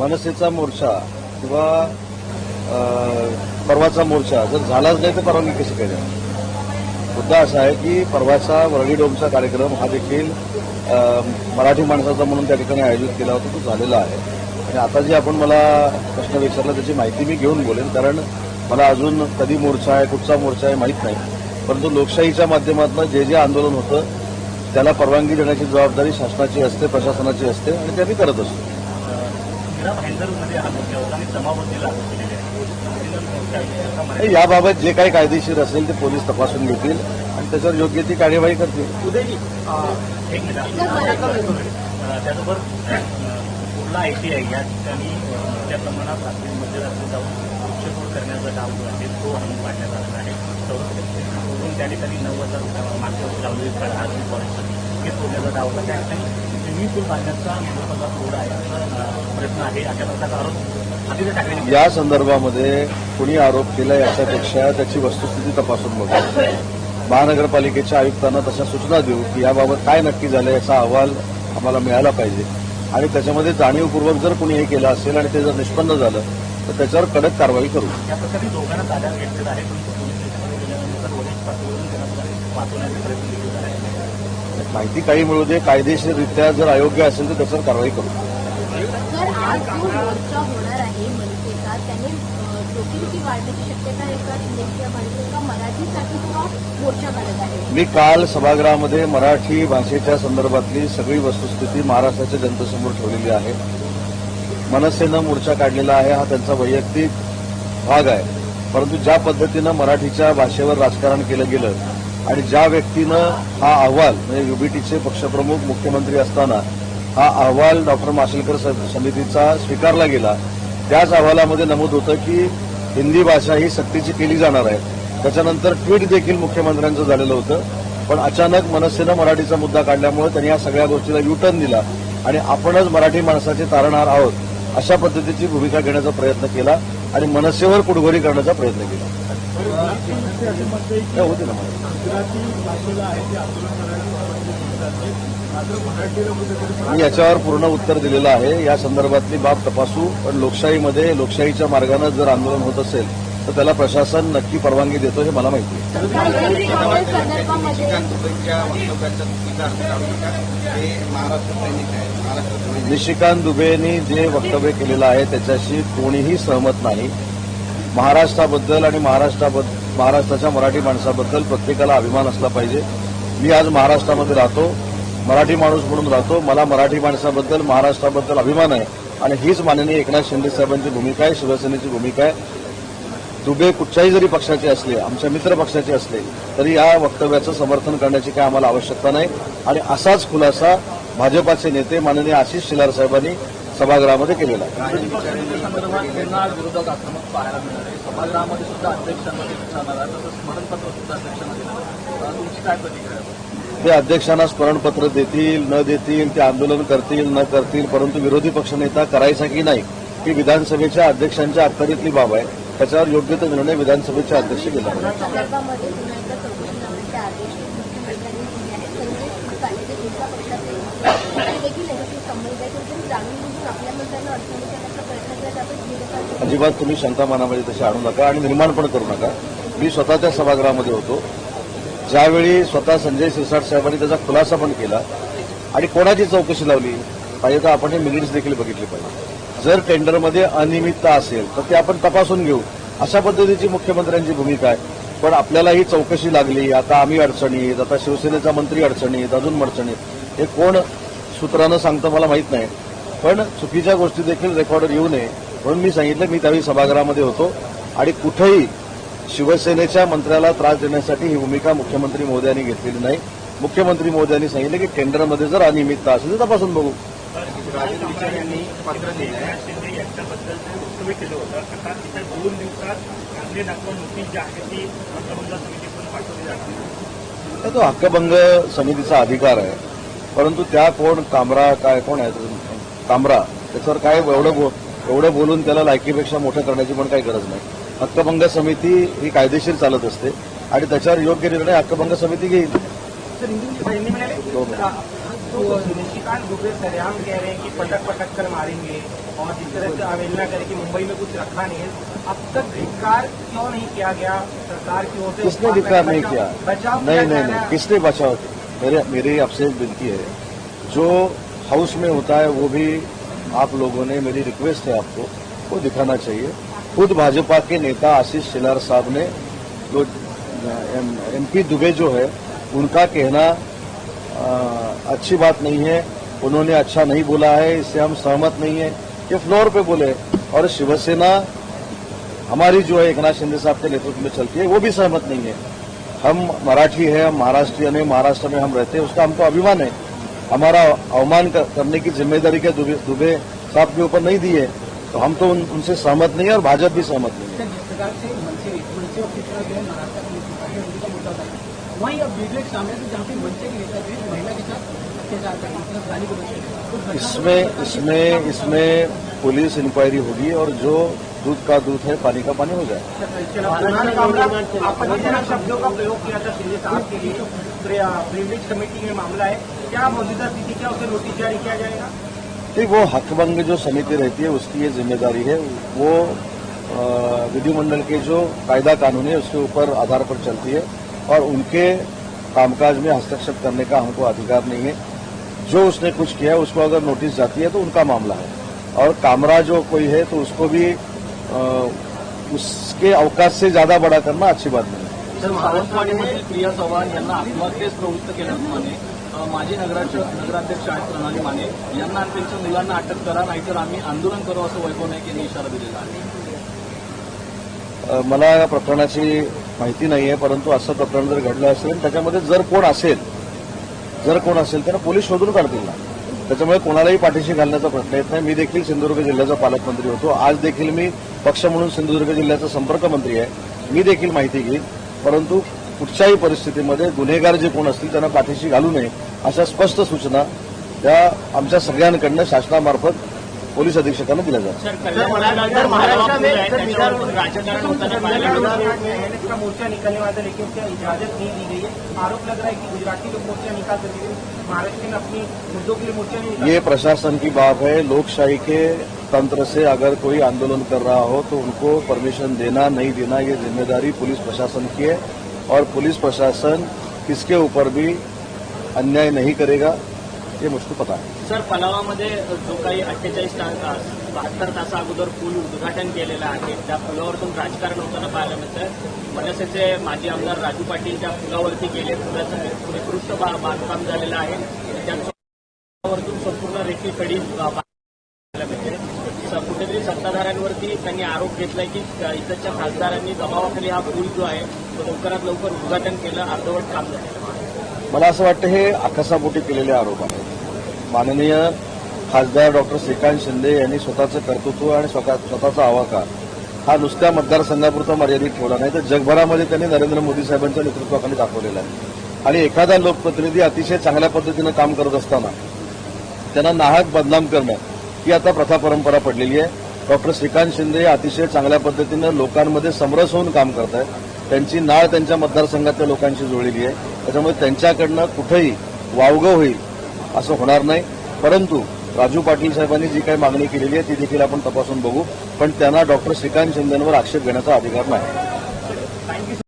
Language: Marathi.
मनसेचा मोर्चा किंवा परवाचा मोर्चा जर झालाच नाही तर परवानगी कशी काय मुद्दा असा आहे की परवाचा वरळी डोमचा कार्यक्रम हा देखील अं, मराठी माणसाचा म्हणून त्या ठिकाणी आयोजित केला होता तो झालेला आहे. आणि आता जे आपण मला प्रश्न विचारला त्याची माहिती मी घेऊन बोलेन कारण मला अजून कधी मोर्चा आहे कुठचा मोर्चा आहे माहीत नाही. परंतु लोकशाहीच्या माध्यमातून जे जे आंदोलन होतं त्याला परवानगी देण्याची जबाबदारी शासनाची असते प्रशासनाची असते आणि ते आम्ही करत असतो. याबाबत जे काही कायदेशीर असेल ते पोलीस तपासून घेतील आणि त्याच्यावर योग्य ती कार्यवाही करतील. त्याचबरोबर कुर्ला आय टी आय या ठिकाणी मोठ्या प्रमाणात रात्री मध्यरात्री जाऊन वृक्षतोड करण्याचा काम जो आहे तो आणून पाडण्यात आलेला आहे. त्या ठिकाणी नऊ हजार रुपये मागच्या वर्षी लावलेली फळ आज फॉरेस्टसाठी तोडण्याचा डाव होता त्या ठिकाणी स्विमिंग पूल बांधण्याचा विरोधाचा तोड आहे. असा अं, प्रयत्न आहे. अशा प्रकारचा आरोप आदित्य ठाकरे या संदर्भामध्ये कुणी आरोप केला याच्यापेक्षा त्याची वस्तुस्थिती तपासून बघू. महानगरपालिकेच्या आयुक्तांना तशा सूचना देऊ की याबाबत काय नक्की झालं याचा अहवाल आम्हाला मिळाला पाहिजे. आणि त्याच्यामध्ये जाणीवपूर्वक जर कुणी हे केलं असेल आणि ते जर निष्पन्न झालं तर त्याच्यावर कडक कारवाई करू. दोघांना ताब्यात घेतलेलं आहे. माहिती काही मिळू दे कायदेशीररित्या जर अयोग्य असेल तर त्याच्यावर कारवाई करू. मी काल सभागृहामध्ये मराठी भाषेच्या संदर्भातली सगळी वस्तुस्थिती महाराष्ट्राच्या जनतेसमोर ठेवलेली आहे. मनसेनं मोर्चा काढलेला आहे हा त्यांचा वैयक्तिक भाग आहे. परंतु ज्या पद्धतीनं मराठीच्या भाषेवर राजकारण केलं गेलं आणि ज्या व्यक्तीनं हा अहवाल म्हणजे युबीटीचे पक्षप्रमुख मुख्यमंत्री असताना हा अहवाल डॉक्टर माशेलकर स- समितीचा स्वीकारला गेला त्याच अहवालामध्ये नमूद होतं की हिंदी भाषा ही सक्तीची केली जाणार आहे. त्याच्यानंतर ट्विट देखील मुख्यमंत्र्यांचं झालेलं होतं पण अचानक मनसेनं मराठीचा मुद्दा काढल्यामुळे त्यांनी या सगळ्या गोष्टीला युटर्न दिला आणि आपणच मराठी माणसाचे तारणहार आहोत अशा पद्धतीची भूमिका घेण्याचा प्रयत्न केला आणि मनसेवर कुडघोरी करण्याचा प्रयत्न केला. होते ना मला. मी याच्यावर पूर्ण उत्तर दिलेलं आहे. या संदर्भातली बाब तपासू. पण लोकशाहीमध्ये लोकशाहीच्या मार्गानं जर आंदोलन होत असेल तर त्याला प्रशासन नक्की परवानगी देतो हे मला माहिती आहे. निशिकांत दुबेंनी जे वक्तव्य केलेलं आहे त्याच्याशी कोणीही सहमत नाही. महाराष्ट्राबद्दल आणि महाराष्ट्राबद्दल महाराष्ट्राच्या मराठी माणसाबद्दल प्रत्येकाला अभिमान असला पाहिजे. मी आज महाराष्ट्रामध्ये राहतो मराठी माणूस म्हणून राहतो. मला मराठी माणसाबद्दल महाराष्ट्राबद्दल अभिमान आहे. आणि हीच माननीय एकनाथ शिंदे साहेबांची भूमिका आहे शिवसेनेची भूमिका आहे. दुबे कुठच्याही जरी पक्षाचे असले आमच्या मित्र पक्षाचे असले तरी या वक्तव्याचं समर्थन करण्याची काय आम्हाला आवश्यकता नाही. आणि असाच खुलासा भाजपाचे नेते माननीय आशिष शेलार साहेबांनी सभागृहामध्ये केलेला ते अध्यक्षांना स्मरणपत्र देतील न देतील ते आंदोलन करतील न करतील परंतु विरोधी पक्षनेता करायचा की नाही ही विधानसभेच्या अध्यक्षांच्या अखत्यारीतली बाब आहे. त्याच्यावर योग्य तो निर्णय विधानसभेचे अध्यक्ष घेणार आहे जाणून बुजून आपल्या अडचणी करण्याचा प्रयत्न केला जातो अजिबात तुम्ही शंका मनामध्ये तशी आणू नका आणि निर्माण पण करू नका. मी स्वतःच्या सभागृहामध्ये होतो. ज्यावेळी स्वतः संजय सिरसाट साहेबांनी त्याचा खुलासा पण केला आणि कोणाची चौकशी लावली पाहिजे तर आपण हे मिनिट्स देखील बघितले पाहिजे. जर टेंडरमध्ये अनियमितता असेल तर ते आपण तपासून घेऊ. अशा पद्धतीची मुख्यमंत्र्यांची भूमिका आहे. पण आपल्याला ही चौकशी लागली आता आम्ही अडचणीत आता शिवसेनेचा मंत्री अडचणीत अजून अडचणीत. हे कोण सूत्रानं सांगतं मला माहीत नाही. पण चुकीच्या गोष्टी देखील रेकॉर्डर येऊ नये म्हणून मी सांगितलं मी त्यावेळी सभागृहामध्ये होतो. आणि कुठेही शिवसेनेच्या मंत्र्याला त्रास देण्यासाठी ही भूमिका मुख्यमंत्री मोदयांनी घेतलेली नाही. मुख्यमंत्री मोदयांनी सांगितलं की टेंडरमध्ये जर अनियमितता असेल तर तपासून बघू. तो हक्कभंग समितीचा अधिकार आहे. परंतु त्या कोण कामरा काय कोण आहे? कामरा. त्याच्यावर काय एवढं बो- एवढं बोलून त्याला लायकीपेक्षा मोठं करण्याची पण काही गरज नाही. हक्कभंग समिती ही कायदेशीर चालत असते आणि त्याच्यावर योग्य निर्णय हक्कभंग समिती घेईल. निशिकांत दुबे सरेआम कह रहे हैं कि पटक पटक कर मारेंगे और जिस तरह से अवहेलना करें कि मुंबई में कुछ रखा नहीं है अब तक धिक्कार क्यों नहीं किया गया? सरकार की ओर से किसने धिक्कार नहीं किया? बचाव नहीं नहीं नहीं। किसने बचाव किया? मेरे मेरी आपसे एक विनती है। जो हाउस में होता है वो भी आप लोगों ने मेरी रिक्वेस्ट है आपको वो दिखाना चाहिए। खुद भाजपा के नेता आशीष शेलार साहब ने जो एमपी दुबे जो है उनका कहना अ, अच्छी बात नहीं है। उन्होंने अच्छा नहीं बोला है इससे हम सहमत नहीं है। ये फ्लोर पे बोले। और शिवसेना हमारी जो है एक नाथ शिंदे साहब के नेतृत्व में चलती है वो भी सहमत नहीं है। हम मराठी है हम महाराष्ट्रीयन है महाराष्ट्र में हम रहते हैं उसका हमको अभिमान है हमारा अवमान कर- करने की जिम्मेदारी क्या दुबे, दुबे साहब के ऊपर नहीं दी है तो हम तो उन, उनसे सहमत नहीं है और भाजपा भी सहमत नहीं है जिस प्रकार से मनसे मनसे और पिछड़ा जो है महाराष्ट्र के नेता है उनका मुद्दा था वहीं अब वीडियो एक सामने से जहाँ पे मनसे के नेता जो है महिला के साथ अत्याचार कर मतलब गाली गलौज कर रहे हैं। तो घटना- इसमें इसमें इसमें पुलिस इंक्वायरी होगी और जो दूध का दूध है, पानी का पानी हो जाए। जारी किया जाएगा ठीक वो हकभंग जो समिति रहती है, उसकी ये ज़िम्मेदारी है। वो विधिमंडल के जो कायदा कानून है, उसके ऊपर आधार पर चलती है और उनके कामकाज में हस्तक्षेप करने का हमको अधिकार नहीं है। जो उसने कुछ किया उसको अगर नोटिस जाती है तो उनका मामला है। और कामरा जो कोई है तो उसको भी उसके अवकाश से ज्यादा बड़ा करना अच्छी बात नहीं तर सावंतवाडीमधील प्रिया चव्हाण यांना आत्महत्येस प्रवृत्त अ, माजी नगराचे नगराध्यक्ष आहेत प्रणाली माने यांना आणि त्यांच्या मुलांना अटक करा नाहीतर आम्ही आंदोलन करू असं वैभव नाईक यांनी इशारा दिलेला आहे. मला या प्रकरणाची माहिती नाही आहे परंतु असं प्रकरण जर घडलं असेल त्याच्यामध्ये जर कोण असेल जर कोण असेल तर पोलीस शोधून काढतील ना. त्याच्यामुळे कोणालाही पाठीशी घालण्याचा प्रश्न येत नाही. मी देखील सिंधुदुर्ग जिल्ह्याचा पालकमंत्री होतो. आज देखील मी पक्ष म्हणून सिंधुदुर्ग जिल्ह्याचा संपर्क मंत्री आहे. मी देखील माहिती घेईन. परंतु कुठच्याही परिस्थितीमध्ये गुन्हेगार जे कोण असतील त्यांना पाठीशी घालू नये अशा स्पष्ट सूचना त्या आमच्या सगळ्यांकडनं शासनामार्फत पोलीस अधीक्षकांना दिल्या जातात. सर महाराष्ट्र में सर बिहार राजकारण होता है एनएस का मोर्चा निकलने वाला लेकिन उसका इजाज़त नहीं दी गई है। आरोप लग रहा है कि गुजराती लोग मोर्चा निकाल सकते महाराष्ट्र में अपनी मुद्दों के लिए मोर्चा नहीं ये प्रशासन की बात है। लोकशाही के तंत्र से अगर कोई आंदोलन कर रहा हो तो उनको परमिशन देना नहीं देना ये ज़िम्मेदारी पुलिस प्रशासन की है। और पुलिस प्रशासन किसके ऊपर भी अन्याय नहीं करेगा। ये मुझको पता है सर पलावामध्ये जो काही अठ्ठेचाळीस तास बहात्तर तासा अगोदर पूल उद्घाटन केलेलं आहे. त्या पुलावरतून राजकारण होताना पाहायला मिळतं मनसेचे माजी आमदार राजू पाटील त्या पुलावरती गेले. पुलाचं निकृष्ट बा- बांधकाम झालेलं आहे. त्या पुलावरतून संपूर्ण रेखी कडी पाहायला मिळते. कुठेतरी सत्ताधाऱ्यांवरती त्यांनी आरोप घेतलाय की इतरच्या खासदारांनी दबावाखाली हा पूल जो आहे तो लवकरात लवकर उद्घाटन केलं अर्धवट काम झालं. मला असं वाटतं हे आकासापोटी केलेले आरोप आहेत. माननीय खासदार डॉक्टर श्रीकांत शिंदे यांनी स्वतःचं कर्तृत्व आणि स्वतः स्वतःचा आवाका हा नुसत्या मतदारसंघापुरता मर्यादित ठेवला नाही तर जगभरामध्ये त्यांनी नरेंद्र मोदी साहेबांच्या नेतृत्वाखाली दाखवलेला आहे. आणि एखादा लोकप्रतिनिधी अतिशय चांगल्या पद्धतीनं काम करत असताना त्यांना नाहक बदनाम करणं ही आता प्रथा परंपरा पडलेली आहे. डॉक्टर श्रीकांत शिंदे हे अतिशय चांगल्या पद्धतीनं लोकांमध्ये समरस होऊन काम करत आहेत त्यांची नाळ त्यांच्या मतदारसंघातल्या लोकांशी जुळलेली आहे. त्याच्यामुळे त्यांच्याकडनं कुठेही वावगं होईल असं होणार नाही. परंतु राजू पाटील साहेबांनी जी काही मागणी केलेली आहे ती देखील आपण तपासून बघू. पण त्यांना डॉक्टर श्रीकांत शिंदेवर आक्षेप घेण्याचा अधिकार नाही.